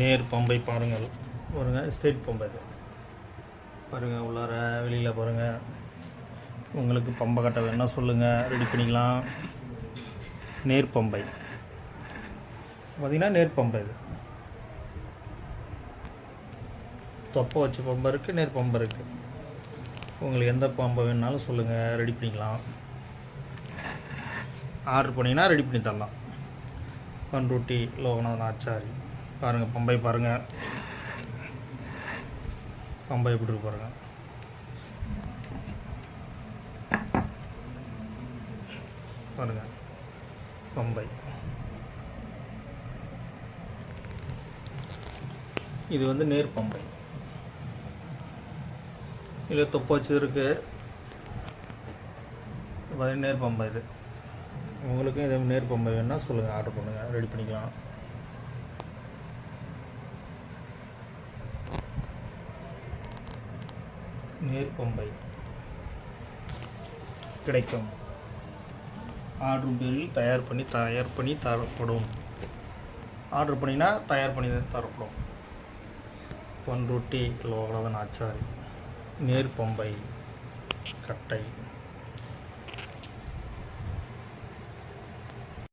நேர் பம்பை பாருங்கள். பாருங்கள் ஸ்ட்ரெயிட் பம்பை இது பாருங்கள் உள்ளார வெளியில் பாருங்கள் உங்களுக்கு பம்பை கட்ட வேணா சொல்லுங்கள் ரெடி பண்ணிக்கலாம். நேர் பம்பை. பார்த்திங்கன்னா நேர் பம்பை இது தொப்பை வச்ச பம்பை இருக்குது நேர் பம்பை இருக்குது உங்களுக்கு எந்த பம்பை வேணாலும் சொல்லுங்கள் ரெடி பண்ணிக்கலாம். ஆர்டர் பண்ணிங்கன்னா ரெடி பண்ணி தரலாம். பண்ருட்டி லோகநாதன் ஆச்சாரி. பாருங்கள் பம்பை பாருங்கள் பம்பை எப்படி இருக்கு பாருங்கள் பாருங்கள் பம்பை. இது வந்து நேர் பம்பை. இதில் தொப்பை வச்சது இருக்குது நேர் பம்பை இது. உங்களுக்கும் இதே நேர் பம்பை வேணுன்னா சொல்லுங்கள் ஆர்டர் பண்ணுங்கள் ரெடி பண்ணிக்கலாம். நேர் கிடைக்கும். ஆர்டர் பேரில் தயார் பண்ணி தயார் பண்ணி தரப்படும். ஆர்டர் பண்ணினா தயார் பண்ணி தரப்படும். பண்ருட்டி லோகநாதன் ஆச்சாரி நேர்பொம்பை கட்டை.